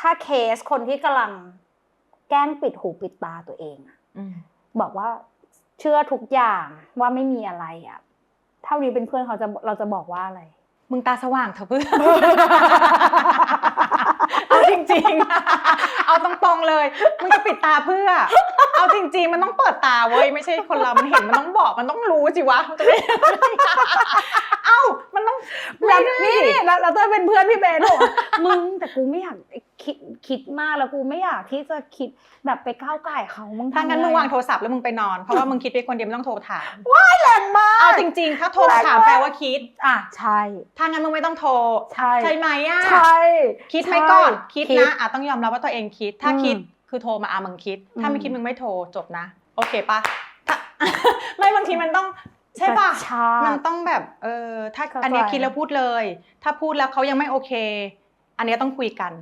ถ้าเคสคนที่กำลังแกล้งปิดหูปิดตาตัวเองอะอืมบอกว่าเชื่อทุกอย่างว่าไม่มีอะไรอะเท่านี้เป็นเพื่อนเขาจะเราจะบอกว่าอะไร มึงตาสว่างเถอะเพื่อนเอาจริงๆ เอาตรงๆเลย มึงจะปิดตาเพื่อ เอาจริง ๆ มันต้องเปิดตาเว้ยไม่ใช่คนเรามันเห็นมันต้องบอกมันต้องรู้สิวะมันจะไม่เอ้ามันต้องแล้วไม่ได้นี่นี่แล้วเราจะเป็นเพื่อนพี่เบนบอกว่ามึงแต่กูไม่อยาก คิดคิดมากแล้วกูไม่อยากที่จะคิดแบบไปก้าวไก่ายเขามึงถ้างั้นทำมึงไวางโทรศัพท์แล้วมึงไปนอน เพราะว่ามึงคิดไปคนเดียวไม่ต้องโทรถามแรงมาก เอาจริง ๆ ถ้าโทรถามแปลว่าคิด อะใช่ ถ้างั้นมึงไม่ต้องโทร ใช่ ใช่ไหมอะ ใช่ คิดไหมก่อนใช่คิดนะ อะต้องยอมรับว่าตัวเองคิด ถ้าอืมคิดคือโทรมาอะมึงคิด ถ้าไม่อืมคิดมึงไม่โทรจบนะ โอเคปะถ้าไม่บางทีมันต้องใช่ปะกรชากมันต้องแบบเออถ้าเข้าใจอันเนี้ยคิดแล้วพูดเลย ถ้าพูดแล้วเขายังไม่โอเค อันเนี้ยต้องคุยกัน